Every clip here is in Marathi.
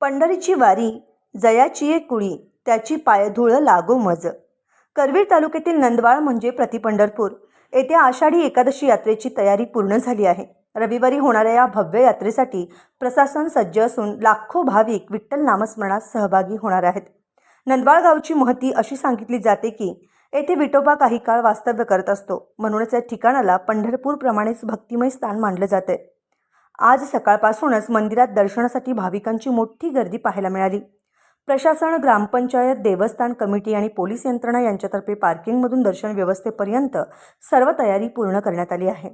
पंढरीची वारी जयाची एक कुळी त्याची पायधूळ लागो मज. करवीर तालुक्यातील नंदवाळ म्हणजे प्रतिपंढरपूर. येथे आषाढी एकादशी यात्रेची तयारी पूर्ण झाली आहे. रविवारी होणाऱ्या या भव्य यात्रेसाठी प्रशासन सज्ज असून लाखो भाविक विठ्ठल नामस्मरणात सहभागी होणार आहेत. नंदवाळ गावची महती अशी सांगितली जाते की येथे विठोबा काही काळ वास्तव्य करत असतो. म्हणूनच या ठिकाणाला पंढरपूरप्रमाणेच भक्तिमय स्थान मानलं जाते आज सकाळपासूनच मंदिरात दर्शनासाठी भाविकांची मोठी गर्दी पाहायला मिळाली. प्रशासन ग्रामपंचायत देवस्थान कमिटी आणि पोलीस यंत्रणा यांच्यातर्फे पार्किंगमधून दर्शन व्यवस्थेपर्यंत सर्व तयारी पूर्ण करण्यात आली आहे.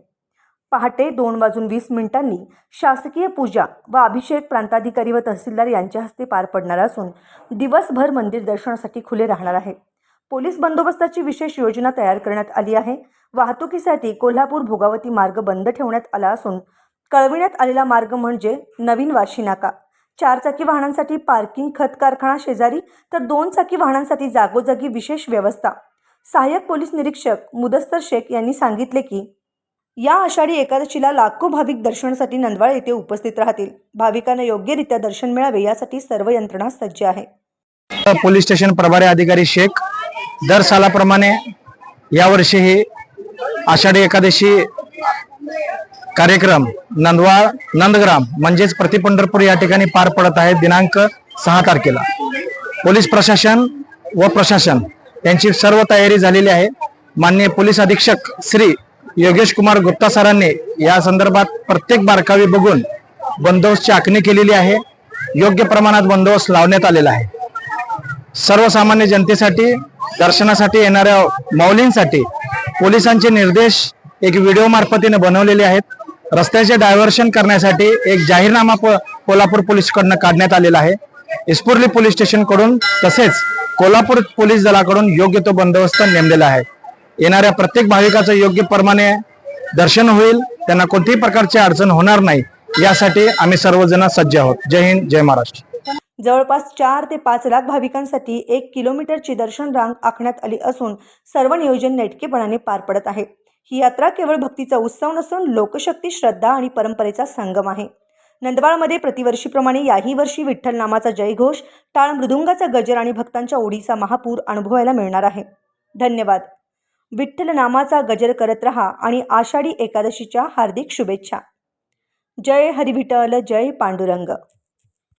पहाटे दोन वाजून वीस मिनिटांनी शासकीय पूजा व अभिषेक प्रांताधिकारी व तहसीलदार यांच्या हस्ते पार पडणार असून दिवसभर मंदिर दर्शनासाठी खुले राहणार आहे. पोलीस बंदोबस्ताची विशेष योजना तयार करण्यात आली आहे. वाहतुकीसाठी कोल्हापूर भोगावती मार्ग बंद ठेवण्यात आला असून कळविण्यात आलेला मार्ग म्हणजे नवीन वाशी नाका. चारचाकी वाहनांसाठी पार्किंग खत कारखाना शेजारी तर दोन चाकी वाहनांसाठी जागोजागी विशेष व्यवस्था. सहाय्यक पोलीस निरीक्षक मुदस्तर शेख यांनी सांगितले की या आषाढी एकादशीला लाखो भाविक दर्शनासाठी नंदवाळ येथे उपस्थित राहतील. भाविकांना योग्यरित्या दर्शन मिळावे यासाठी सर्व यंत्रणा सज्ज आहे. पोलीस स्टेशन प्रभारी अधिकारी शेख दर सालाप्रमाणे यावर्षीही आषाढी एकादशी कार्यक्रम नंदवाळ नंदग्राम म्हणजेच प्रतिपंढरपूर या ठिकाणी पार पडत आहे दिनांक सहा तारखेला. पोलीस प्रशासन व प्रशासन यांची सर्व तयारी झालेली आहे. माननीय पोलीस अधीक्षक श्री योगेश कुमार गुप्ता सरांनी या संदर्भात प्रत्येक बारकावी बघून बंदोबस्तची आखणी केलेली आहे. योग्य प्रमाणात बंदोबस्त लावण्यात आलेला आहे. सर्वसामान्य जनतेसाठी दर्शनासाठी येणाऱ्या माऊलींसाठी पोलिसांचे निर्देश एक व्हिडिओ मार्फतीने बनवलेले आहेत. रस्त्याचे डायव्हर्शन करण्यासाठी एक जाहीरनामा कोल्हापूर पोलीसकडनं काढण्यात आलेला आहे. इस्पुर्ली पोलीस स्टेशनकडून तसेच कोल्हापूर पोलीस दलाकडून योग्य तो बंदोबस्त नेमलेला आहे. येणाऱ्या प्रत्येक भाविकाचं योग्य प्रमाणे दर्शन होईल त्यांना कोणत्याही प्रकारची अडचण होणार नाही यासाठी आम्ही सर्वजण सज्ज आहोत. जय हिंद जय महाराष्ट्र. जवळपास चार ते पाच लाख भाविकांसाठी एक किलोमीटरची दर्शन रांग आखण्यात आली असून सर्व नियोजन नेटकेपणाने पार पडत आहे. ही यात्रा केवळ भक्तीचा उत्सव नसून लोकशक्ती श्रद्धा आणि परंपरेचा संगम आहे. नंदवाळमध्ये प्रतिवर्षीप्रमाणे याही वर्षी विठ्ठल नामाचा जयघोष टाळ मृदुंगाचा गजर आणि भक्तांच्या ओढीचा महापूर अनुभवायला मिळणार आहे. धन्यवाद. विठ्ठल नामाचा गजर करत रहा आणि आषाढी एकादशीच्या हार्दिक शुभेच्छा. जय हरिविठल जय पांडुरंग.